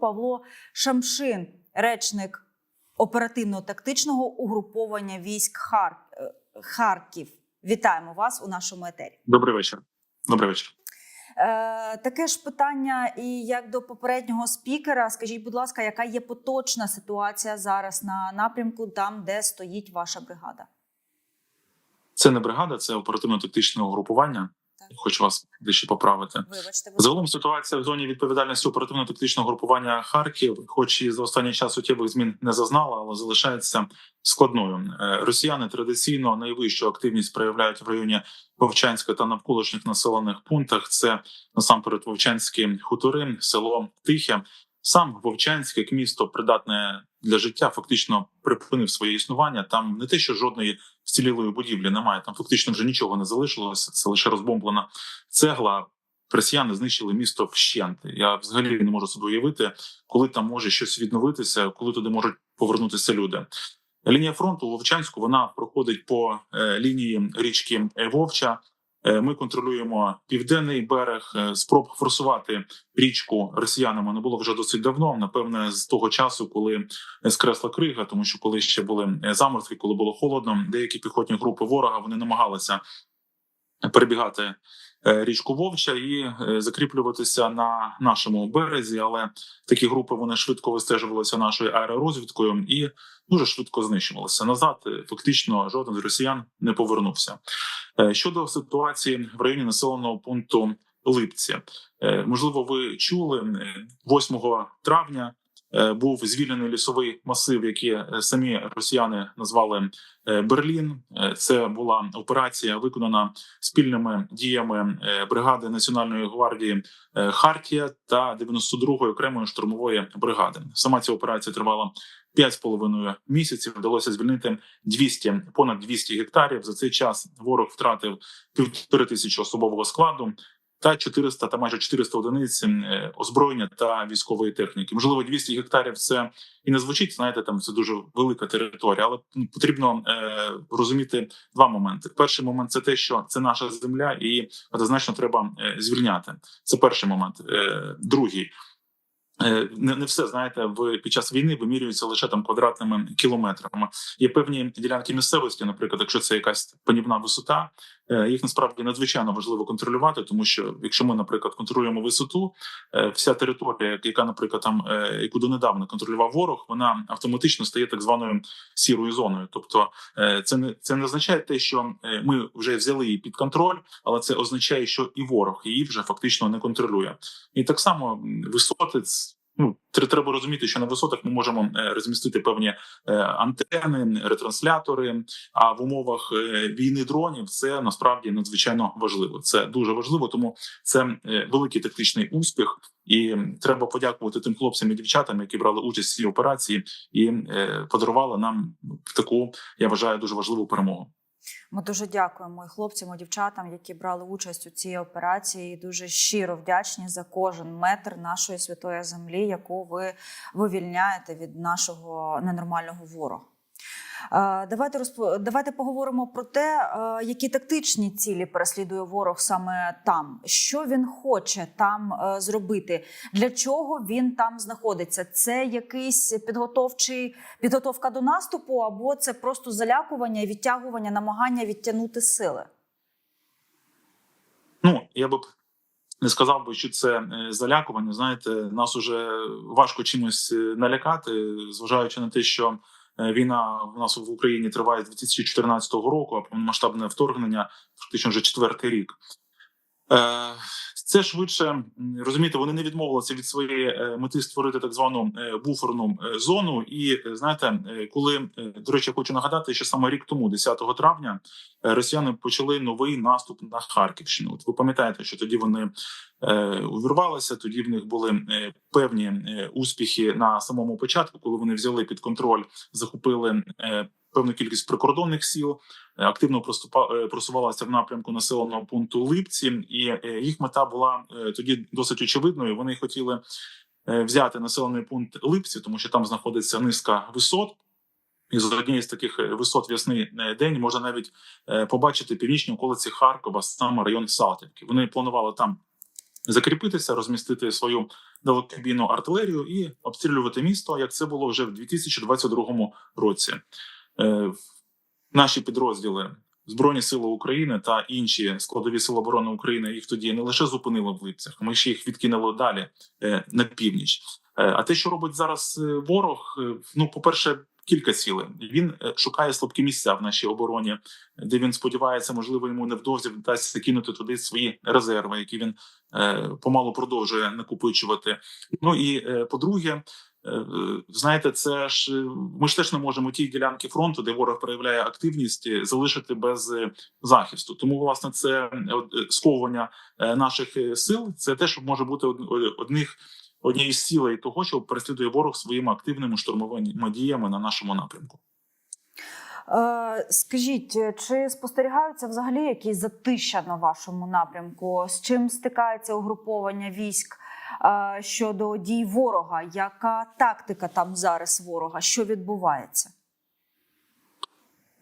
Павло Шамшин, речник оперативно-тактичного угруповання військ Хар... е, Харків. Вітаємо вас у нашому етері. Добрий вечір. Добрий вечір. Е, таке ж питання, і як до попереднього спікера, скажіть, будь ласка, яка є поточна ситуація зараз на напрямку, там де стоїть ваша бригада? Це не бригада, це оперативно-тактичне угрупування. Хочу вас дещо поправити. Вибачте, ви Загалом ситуація в зоні відповідальності оперативно-тактичного групування Харків, хоч і за останній час суттєвих змін не зазнала, але залишається складною. Е, Росіяни традиційно найвищу активність проявляють в районі Вовчанська та навколишніх населених пунктах. Це насамперед Вовчанські хутори, село Тихе. Сам Вовчанськ, як місто придатне для життя, фактично припинив своє існування. Там не те, що жодної вцілілої будівлі немає. Там фактично вже нічого не залишилося. Це лише розбомблена цегла. Росіяни знищили місто вщент. Я взагалі не можу собі уявити, коли там може щось відновитися, коли туди можуть повернутися люди. Лінія фронту у Вовчанську вона проходить по е, лінії річки Вовча. Е, Ми контролюємо південний берег. Е, Спроб форсувати річку росіянами не було вже досить давно. Напевне, з того часу, коли скресла крига, тому що коли ще були е, заморозки, коли було холодно, деякі піхотні групи ворога вони намагалися перебігати річку Вовча і е, закріплюватися на нашому березі. Але такі групи вони швидко вистежувалися нашою аеророзвідкою і дуже швидко знищувалися. Назад е, фактично жоден з росіян не повернувся. Е, Щодо ситуації в районі населеного пункту Липці, Е, можливо, ви чули е, 8 травня. Е, Був звільнений лісовий масив, який е, самі росіяни назвали е, Берлін. Це була операція, виконана спільними діями бригади Національної гвардії Хартія та 92-ї окремої штурмової бригади. Сама ця операція тривала 5,5 місяців. Вдалося звільнити 200, понад 200 гектарів. За цей час ворог втратив півтори тисячі особового складу. Та 400 та майже 400 одиниць е, озброєння та військової техніки. Можливо, 200 гектарів це і не звучить. Знаєте, там це дуже велика територія, але потрібно е, розуміти два моменти. Перший момент це те, що це наша земля, і однозначно треба е, звільняти. Це перший момент. Е, другий. Е, Не, не все знаєте, в під час війни вимірюється лише там квадратними кілометрами. Є певні ділянки місцевості, наприклад, якщо це якась панівна висота, е, їх насправді надзвичайно важливо контролювати, тому що якщо ми, наприклад, контролюємо висоту, е, вся територія, яка, наприклад, там яку донедавна контролював ворог, вона автоматично стає так званою сірою зоною. Тобто, це не це не означає те, що ми вже взяли її під контроль, але це означає, що і ворог її вже фактично не контролює. І так само висоти. Ну, тр- треба розуміти, що на висотах ми можемо е, розмістити певні е, антени, ретранслятори. А в умовах е, війни дронів це насправді надзвичайно важливо. Це дуже важливо, тому це великий тактичний успіх, і треба подякувати тим хлопцям і дівчатам, які брали участь в цій операції, і подарували нам таку, я вважаю, дуже важливу перемогу. Ми дуже дякуємо і хлопцям, і дівчатам, які брали участь у цій операції. І дуже щиро вдячні за кожен метр нашої святої землі, яку ви вивільняєте від нашого ненормального ворога. Е, Давайте розпо... давайте поговоримо про те, е, які тактичні цілі переслідує ворог саме там. Що він хоче там е, зробити? Для чого він там знаходиться? Це якийсь підготовчий підготовка до наступу, або це просто залякування відтягування, намагання відтягнути сили? Ну я б не сказав би, що це залякування. Знаєте, нас уже важко чимось налякати, зважаючи на те, що війна в нас в Україні триває з 2014 року, а повномасштабне вторгнення фактично вже четвертий рік. Е, Це швидше розумієте, вони не відмовилися від своєї е, мети створити так звану е, буферну зону. І знаєте, коли до речі, хочу нагадати, що саме рік тому, 10 травня, росіяни почали новий наступ на Харківщину. От ви пам'ятаєте, що тоді вони увірвалися, тоді в них були певні успіхи на самому початку, коли вони взяли під контроль, захопили певну кількість прикордонних сіл, е, активно е, просувалася в напрямку населеного пункту Липці, і е, їх мета була тоді досить очевидною. Вони хотіли взяти населений пункт Липці, тому що там знаходиться низка висот. І з однієї з таких висот в ясний е, день можна навіть побачити північні околиці Харкова, саме район Салтівки. Вони планували там закріпитися, розмістити свою далекобійну артилерію і обстрілювати місто, як це було вже в 2022 році. Е, Наші підрозділи Збройні сили України та інші складові сили оборони України їх тоді не лише зупинили в липцях, ми ще їх відкинули далі е, на північ. Е, А те, що робить зараз ворог, ну по перше, кілька цілей. Він шукає слабкі місця в нашій обороні, де він сподівається, можливо, йому невдовзі вдасться кинути туди свої резерви, які він помалу продовжує накопичувати. Ну і по-друге. Е, е, Знаєте, це ж е, ми ж теж не можемо ті ділянки фронту, де ворог проявляє активність, залишити без захисту. Тому власне це сковування наших сил. Це теж може бути од- од- одних однією з цілей того, що переслідує ворог своїми активними штурмовими діями на нашому напрямку. Скажіть, чи спостерігаються взагалі якісь затища на вашому напрямку? З чим стикається угруповання військ щодо дій ворога? Яка тактика там зараз ворога? Що відбувається?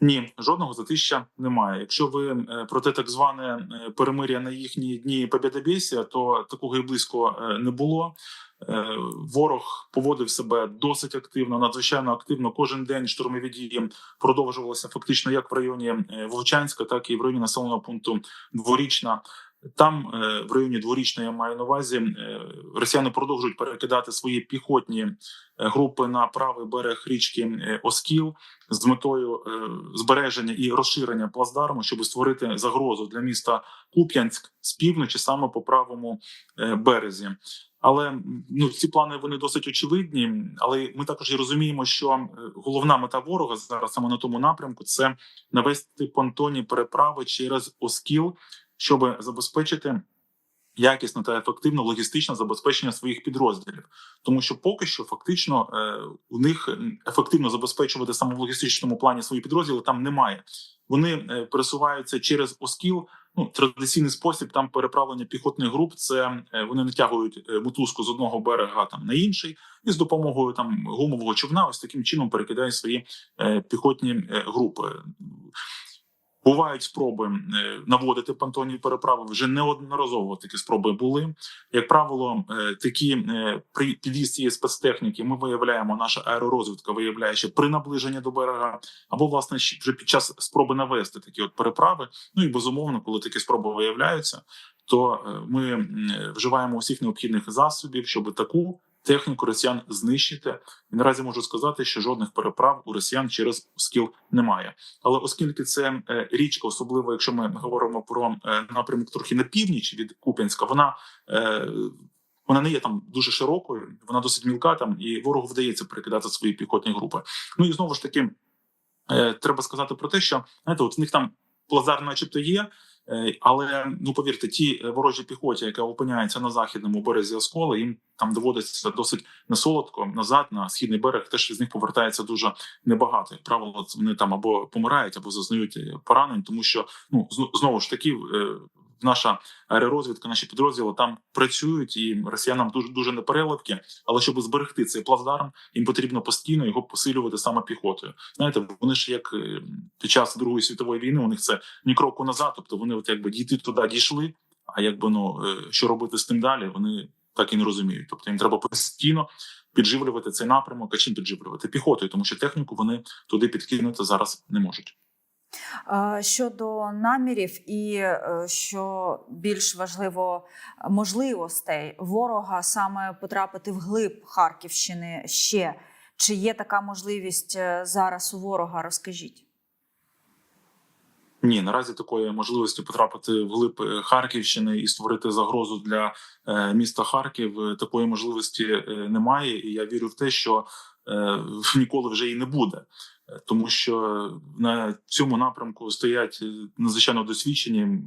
Ні, жодного затища немає. Якщо ви е, про те так зване е, перемир'я на їхні дні Побєдобєсія, то такого і близько е, не було. Ворог поводив себе досить активно, надзвичайно активно. Кожен день штурмові дії продовжувалися фактично як в районі Вовчанська, так і в районі населеного пункту Дворічна. Там е, в районі дворічної я маю на увазі. е, Росіяни продовжують перекидати свої піхотні е, групи на правий берег річки Оскіл з метою збереження і розширення плацдарму, щоб створити загрозу для міста Куп'янськ з півночі, саме по правому березі. Але ну ці плани вони досить очевидні. Але ми також і розуміємо, що головна мета ворога зараз саме на тому напрямку це навести понтонні переправи через Оскіл, щоб забезпечити якісне та ефективне логістичне забезпечення своїх підрозділів, тому що поки що фактично е, у них ефективно забезпечувати саме в логістичному плані свої підрозділи там немає. Вони е, пересуваються через Оскіл. Ну, традиційний спосіб там переправлення піхотних груп. Це е, вони натягують мотузку з одного берега там на інший, і з допомогою там гумового човна, ось таким чином перекидають свої е, піхотні групи. Бувають спроби е, наводити понтонні переправи. Вже неодноразово такі спроби були. Як правило, е, такі е, при під'їзд цієї спецтехніки ми виявляємо, наша аеророзвідка виявляє, що при наближенні до берега, або власне вже під час спроби навести такі от переправи. Ну і безумовно, коли такі спроби виявляються, то ми вживаємо усіх необхідних засобів, щоб таку техніку росіян знищити. І наразі можу сказати, що жодних переправ у росіян через скіл немає. Але оскільки це е, річка, особливо якщо ми говоримо про е, напрямок трохи на північ від Куп'янська, вона е, вона не є там дуже широкою, вона досить мілка там, і ворогу вдається перекидати свої піхотні групи. Ну і знову ж таки, треба сказати про те, що знаєте, от в них там плазар, начебто, є. Е, Але ну повірте, ті е, ворожі піхоті, яка опиняється на західному березі Осколи, їм там доводиться досить несолодко назад на східний берег. Теж з них повертається дуже небагато. Як правило, вони там або помирають, або зазнають е, поранень, тому що ну зно- знову ж таки. Наша аеророзвідка, наші підрозділи там працюють, і росіянам дуже дуже непереливки. Але щоб зберегти цей плацдарм, їм потрібно постійно його посилювати саме піхотою. Знаєте, вони ж як е, під час Другої світової війни, у них це ні кроку назад. Тобто вони, от якби дійти туди дійшли. А якби ну е, що робити з тим далі, вони так і не розуміють. Тобто їм треба постійно підживлювати цей напрямок, а чим підживлювати піхотою, тому що техніку вони туди підкинути зараз не можуть. Е, Щодо намірів і е, що більш важливо можливостей ворога саме потрапити в глиб Харківщини ще чи є така можливість е, зараз у ворога? Розкажіть. Ні, наразі такої можливості потрапити в глиб Харківщини і створити загрозу для міста Харків. Такої можливості немає, і я вірю в те, що ніколи вже і не буде, тому що на цьому напрямку стоять е, надзвичайно досвідчені.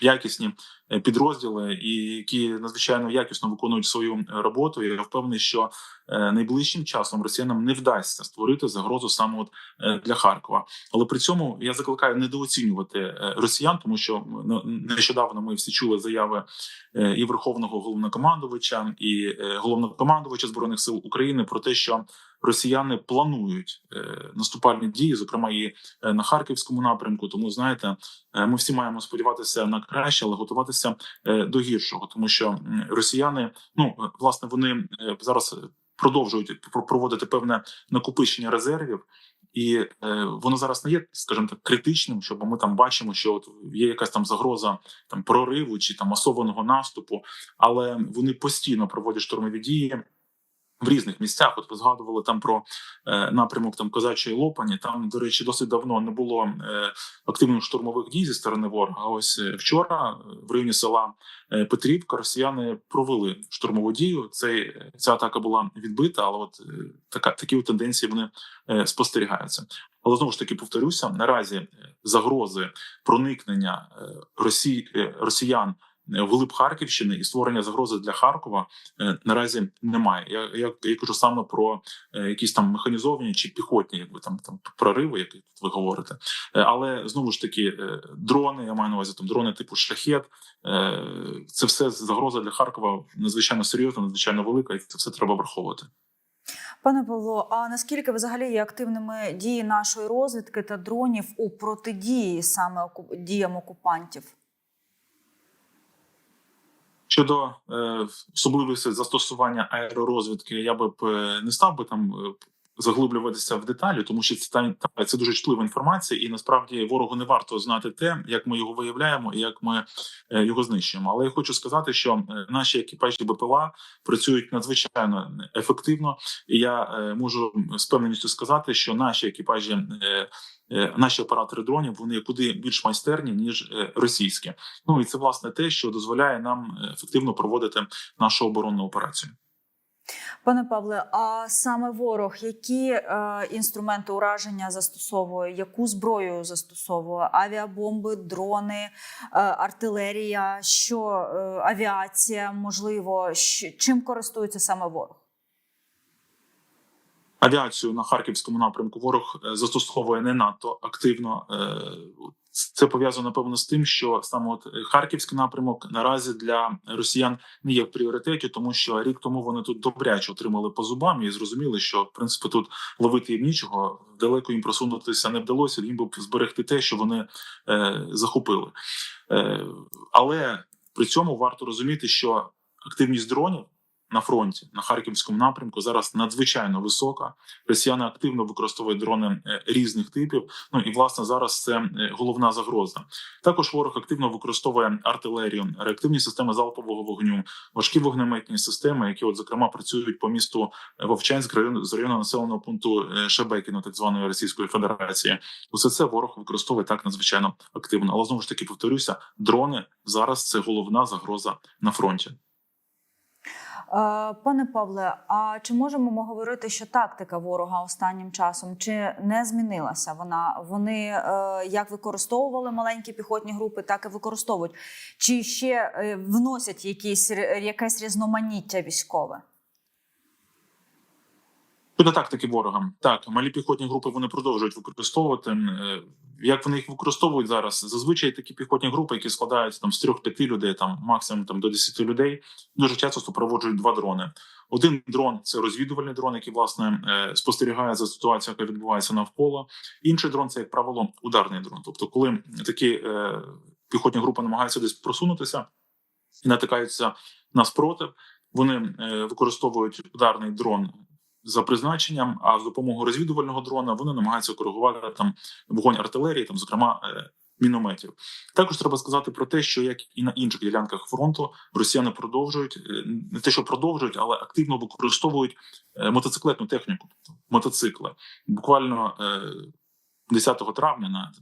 Якісні е, підрозділи, і які надзвичайно якісно виконують свою роботу. І я впевнений, що е, найближчим часом росіянам не вдасться створити загрозу саме от для Харкова. Але при цьому я закликаю недооцінювати росіян, тому що нещодавно ми всі чули заяви і верховного головнокомандувача, і головнокомандувача збройних сил України про те, що росіяни планують е, наступальні дії, зокрема і е, на харківському напрямку. Тому знаєте, е, ми всі маємо сподіватися на краще, але готуватися до гіршого, тому що росіяни, ну власне, вони зараз продовжують пр- проводити певне накопичення резервів. І е, воно зараз не є, скажімо так, критичним, щоб ми там бачимо, що от є якась там загроза там прориву чи там масованого наступу, але вони постійно проводять штурмові дії. В різних місцях, от ви згадували там про е, напрямок там козачої лопані. Там, до речі, досить давно не було е, активних штурмових дій зі сторони ворога. Ось е, вчора е, в районі села е, Петрівка росіяни провели штурмову дію. Цей ця атака була відбита, але от така такі от тенденції вони е, спостерігаються. Але знову ж таки повторюся: наразі загрози проникнення Росії росіян вглиб Харківщини і створення загрози для Харкова е, наразі немає. Я, я, я кажу саме про е, якісь там механізовані чи піхотні, якби там там прориви, як ви говорите. Е, але знову ж таки, дрони, я маю на увазі там дрони типу шахет. е, Це все загроза для Харкова надзвичайно серйозна, надзвичайно велика, і це все треба враховувати. Пане Павло, а наскільки взагалі є активними дії нашої розвідки та дронів у протидії саме діям окупантів? Щодо е, особливості застосування аеророзвідки, я би е, не став би там е, заглиблюватися в деталі, тому що це та це дуже чутлива інформація, і насправді ворогу не варто знати те, як ми його виявляємо і як ми е, його знищуємо. Але я хочу сказати, що е, наші екіпажі БПЛА працюють надзвичайно ефективно, і я е, можу з певненістю сказати, що наші екіпажі. е, е, Наші оператори дронів вони куди більш майстерні ніж е, російські. Ну і це власне те, що дозволяє нам е, ефективно проводити нашу оборонну операцію. Пане Павле, а саме ворог, які е, інструменти ураження застосовує, яку зброю застосовує? Авіабомби, дрони, е, артилерія, що е, авіація, можливо, чим користується саме ворог? Авіацію на харківському напрямку ворог е, застосовує не надто активно. Е, Це пов'язано напевно з тим, що саме от харківський напрямок наразі для росіян не є в пріоритеті, тому що рік тому вони тут добряче отримали по зубам і зрозуміли, що в принципі тут ловити їм нічого, далеко їм просунутися не вдалося. Їм би зберегти те, що вони е, захопили. Е, але при цьому варто розуміти, що активність дронів на фронті на харківському напрямку зараз надзвичайно висока. Росіяни активно використовують дрони е, різних типів. Ну і власне зараз це е, головна загроза. Також ворог активно використовує артилерію, реактивні системи залпового вогню, важкі вогнеметні системи, які, от зокрема, працюють по місту Вовчанськ, район з району населеного пункту е, Шебекіно, так званої Російської Федерації. Усе це ворог використовує так надзвичайно активно. Але знову ж таки повторюся, дрони зараз це головна загроза на фронті. Е, Пане Павле, а чи можемо ми говорити, що тактика ворога останнім часом чи не змінилася? Вона вони е, як використовували маленькі піхотні групи, так і використовують. Чи ще е, вносять якісь якесь різноманіття військове? Щодо тактики ворога, так малі піхотні групи вони продовжують використовувати. Е, Як вони їх використовують зараз? Зазвичай такі піхотні групи, які складаються там з трьох-п'яти людей, там максимум там до 10 людей, дуже часто супроводжують два дрони. Один дрон це розвідувальний дрон, який власне е, спостерігає за ситуацією, яка відбувається навколо. Інший дрон це як правило ударний дрон. Тобто, коли такі е, піхотні групи намагаються десь просунутися і натикаються на спротив, вони е, використовують ударний дрон за призначенням, а з допомогою розвідувального дрона вони намагаються коригувати там вогонь артилерії, там, зокрема, е, мінометів. Також треба сказати про те, що як і на інших ділянках фронту, росіяни продовжують е, не те, що продовжують, але активно використовують е, мотоциклетну техніку, мотоцикли. Буквально е, 10 травня на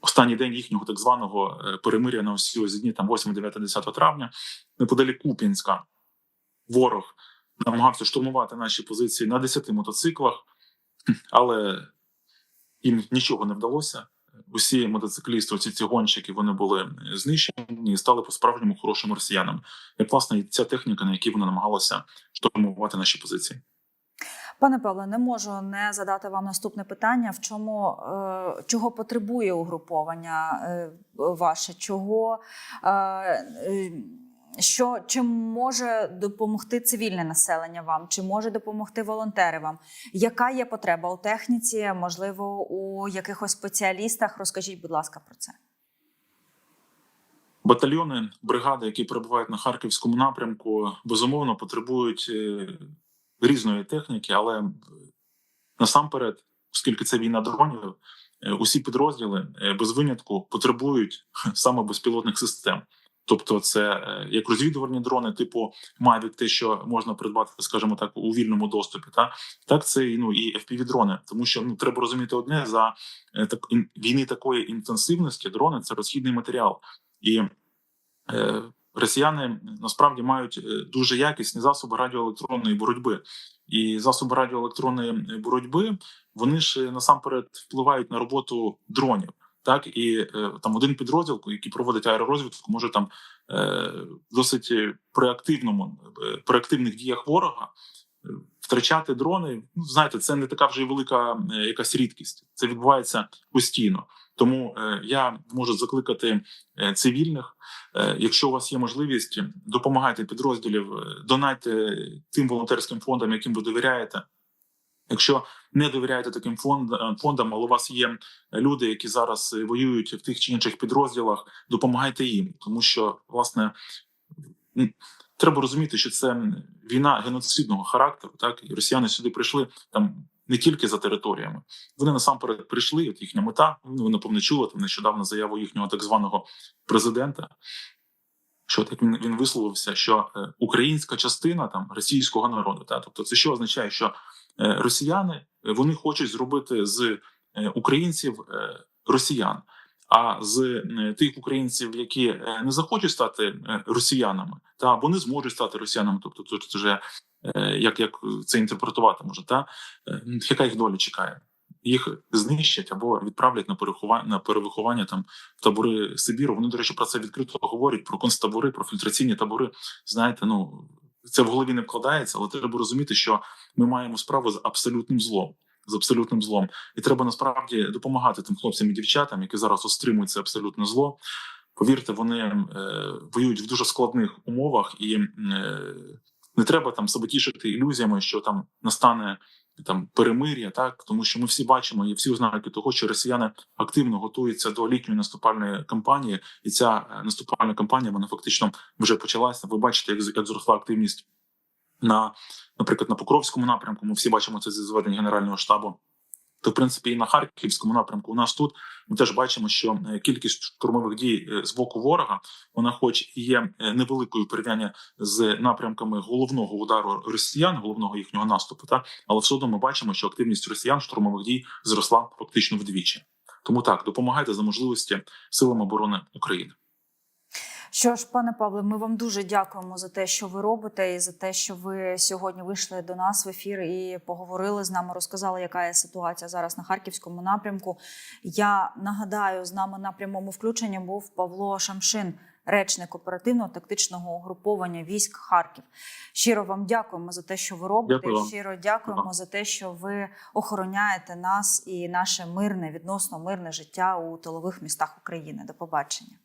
останній день їхнього так званого перемиря на всі ось дні, там 8, 9, 10 травня, неподалік Куп'янська, ворог намагався штурмувати наші позиції на 10 мотоциклах, але їм нічого не вдалося. Усі мотоциклісти, оці ці гонщики, вони були знищені і стали по-справжньому хорошими росіянами. Як власне ця техніка, на якій вони намагалися штурмувати наші позиції. Пане Павле, не можу не задати вам наступне питання: в чому е, чого потребує угруповання е, ваше? Чого е, Що чим може допомогти цивільне населення вам? Чи може допомогти волонтери вам? Яка є потреба у техніці? Можливо, у якихось спеціалістах? Розкажіть, будь ласка, про це. Батальйони, бригади, які перебувають на харківському напрямку, безумовно потребують е, різної техніки, але насамперед, оскільки це війна дронів, е, усі підрозділи е, без винятку потребують саме безпілотних систем. Тобто, це е, як розвідувальні дрони, типу Mavic, те, що можна придбати, скажімо так, у вільному доступі, та так це ну і fpv дрони, тому що ну треба розуміти одне за е, так війни такої інтенсивності. Дрони це розхідний матеріал, і е, росіяни насправді мають е, дуже якісні засоби радіоелектронної боротьби. І засоби радіоелектронної боротьби вони ж насамперед впливають на роботу дронів. Так і е, там один підрозділ, який проводить аеророзвідку, може там е, досить при активному е, при діях ворога втрачати дрони. Ну знаєте, це не така вже й велика якась рідкість. Це відбувається постійно. Тому я можу закликати цивільних. Якщо у вас є можливість, допомагайте підрозділів, донайте тим волонтерським фондам, яким ви довіряєте. Якщо не довіряєте таким е, фондам, але у вас є люди, які зараз е, воюють в тих чи інших підрозділах, допомагайте їм, тому що власне треба розуміти, що це війна геноцидного характеру. Так і росіяни сюди прийшли там не тільки за територіями. Вони насамперед прийшли. От їхня мета. Ну, ви напевне чули там нещодавно заяву їхнього так званого президента. Що так він, він висловився, що е, українська частина там російського народу, та тобто, це що означає, що росіяни е, вони хочуть зробити з е, українців е, росіян. А з е, тих українців, які е, не захочуть стати е, росіянами, та не зможуть стати росіянами, тобто тут вже е, як, як це інтерпретувати може, та е, яка їх доля чекає? Їх знищать або відправлять на переховання на перевиховання там в табори Сибіру. Вони, до речі, про це відкрито говорять про концтабори, про фільтраційні табори. Знаєте, ну це в голові не вкладається, але треба розуміти, що ми маємо справу з абсолютним злом. З абсолютним злом, і треба насправді допомагати тим хлопцям і дівчатам, які зараз остримують це абсолютне зло. Повірте, вони е, воюють в дуже складних умовах, і е, не треба там себе тішити ілюзіями, що там настане там перемир'я, так тому що ми всі бачимо і всі ознаки того, що росіяни активно готуються до літньої наступальної кампанії, і ця е, наступальна кампанія вона фактично вже почалася. Ви бачите, як, як зросла активність на, наприклад, на Покровському напрямку. Ми всі бачимо це зі зведення Генерального штабу. То, в принципі, і на Харківському напрямку у нас тут ми теж бачимо, що е, кількість штурмових дій е, з боку ворога, вона, хоч і є е, невеликою порівняння з напрямками головного удару росіян, головного їхнього наступу, та але все одно ми бачимо, що активність росіян штурмових дій зросла фактично вдвічі. Тому так допомагайте за можливості силам оборони України. Що ж, пане Павле, ми вам дуже дякуємо за те, що ви робите, і за те, що ви сьогодні вийшли до нас в ефір і поговорили з нами, розказали, яка є ситуація зараз на харківському напрямку. Я нагадаю, з нами на прямому включенні був Павло Шамшин, речник оперативного тактичного угруповання військ Харків. Щиро вам дякуємо за те, що ви робите. Дякую. Щиро дякуємо за те, що ви охороняєте нас і наше мирне, відносно мирне життя у тилових містах України. До побачення.